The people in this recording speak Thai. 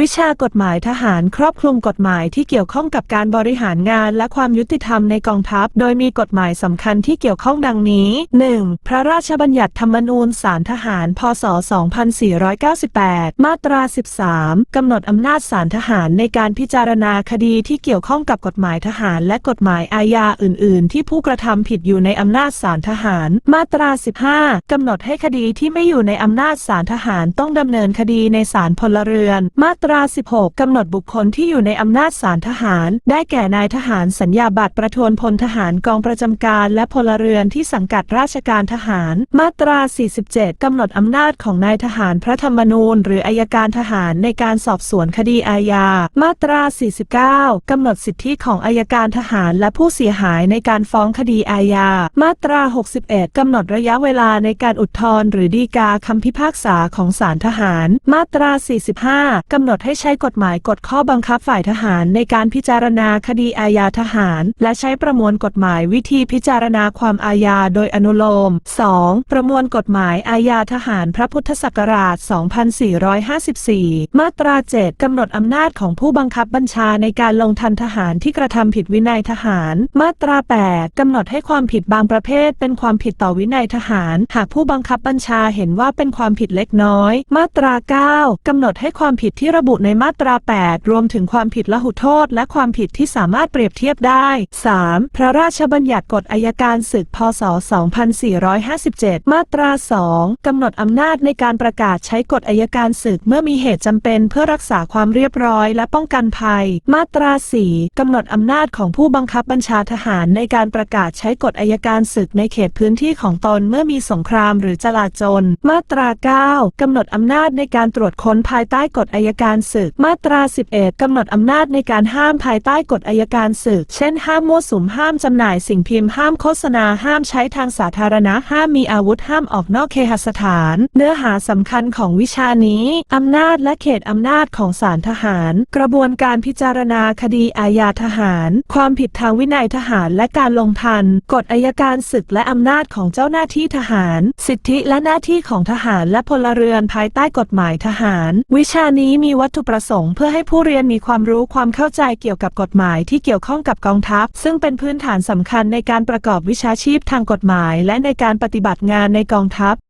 วิชากฎหมายทหารครอบคลุมกฎหมายที่เกี่ยวข้องกับการบริหารงานและความยุติธรรมในกองทัพ โดยมีกฎหมายสำคัญที่เกี่ยวข้องดังนี้ 1. พระราชบัญญัติธรรมนูญสารทหาร พศ 2498 มาตรา 13 กำหนดอำนาจสารทหารในการพิจารณาคดีที่เกี่ยวข้องกับกฎหมายทหาร และกฎหมายอาญาอื่น ๆ ที่ผู้กระทำผิดอยู่ในอำนาจสารทหาร มาตรา 15 กำหนดให้คดีที่ไม่อยู่ในอำนาจสารทหารต้องดำเนินคดีในศาลพลเรือน มาตรา 16 กำหนดบุคคลที่อยู่ในอำนาจศาลทหาร ได้แก่นายทหารสัญญาบัตรประทวนพลทหารกองประจำการ และพลเรือนที่สังกัดราชการทหาร มาตรา 47 กำหนดอำนาจของนายทหารพระธรรมนูญ หรืออายการทหารในการสอบสวนคดีอาญา มาตรา 49 กำหนดสิทธิของอายการทหารและผู้เสียหายในการฟ้องคดีอาญา มาตรา 61 กำหนดระยะเวลาในการอุทธรณ์หรือดีกาคำพิพากษาของศาลทหาร มาตรา 45 กำหนดให้ใช้กฎหมายกฎข้อบังคับฝ่ายทหารในการพิจารณาคดีอาญาทหาร และใช้ประมวลกฎหมายวิธีพิจารณาความอาญาโดยอนุโลม 2. ประมวลกฎหมายอาญาทหารพระพุทธศักราช 2454 มาตรา 7 กำหนดอำนาจของผู้บังคับบัญชาในการลงทันทหารที่กระทำผิดวินัยทหาร มาตรา 8 กำหนดให้ความผิดบางประเภท เป็นความผิดต่อวินัยทหาร หากผู้บังคับบัญชาเห็นว่าเป็นความผิดเล็กน้อย มาตรา 9 กำหนดให้ความผิดที่ระบุในมาตรา 8 รวมถึงความผิดละหุโทษ และความผิดที่สามารถเปรียบเทียบได้ 3. พระราชบัญญัติกฎอายการศึก พศ 2457 มาตรา 2 กำหนดอำนาจในการประกาศใช้กฎอายการศึกเมื่อมีเหตุจำเป็นเพื่อรักษาความเรียบร้อยและป้องกันภัย มาตรา 4 กำหนดอำนาจของผู้บังคับบัญชาทหารในการประกาศใช้กฎอายการศึกในเขตพื้นที่ของตนเมื่อมีสงครามหรือจลาจล มาตรา 9 กำหนดอำนาจในการตรวจค้นภายใต้กฎอายการการศึก มาตรา 11 กำหนดอำนาจในการห้ามภายใต้กฎอายการศึก เช่น ห้ามมั่วสุมห้ามจำหน่ายสิ่งพิมพ์ห้ามโฆษณาห้ามใช้ทางสาธารณะห้ามมีอาวุธห้ามออกนอกเคหสถาน เนื้อหาสำคัญของวิชานี้อำนาจและเขตอำนาจของศาลทหาร กระบวนการพิจารณาคดีอาญาทหาร ความผิดทางวินัยทหารและการลงทัน กฎอายการศึกและอำนาจของเจ้าหน้าที่ทหาร สิทธิและหน้าที่ของทหารและพลเรือนภายใต้กฎหมายทหาร วิชานี้มีวัตถุประสงค์เพื่อให้ผู้เรียนมีความรู้ความเข้าใจเกี่ยวกับกฎหมายที่เกี่ยวข้องกับกองทัพ ซึ่งเป็นพื้นฐานสำคัญในการประกอบวิชาชีพทางกฎหมาย และในการปฏิบัติงานในกองทัพ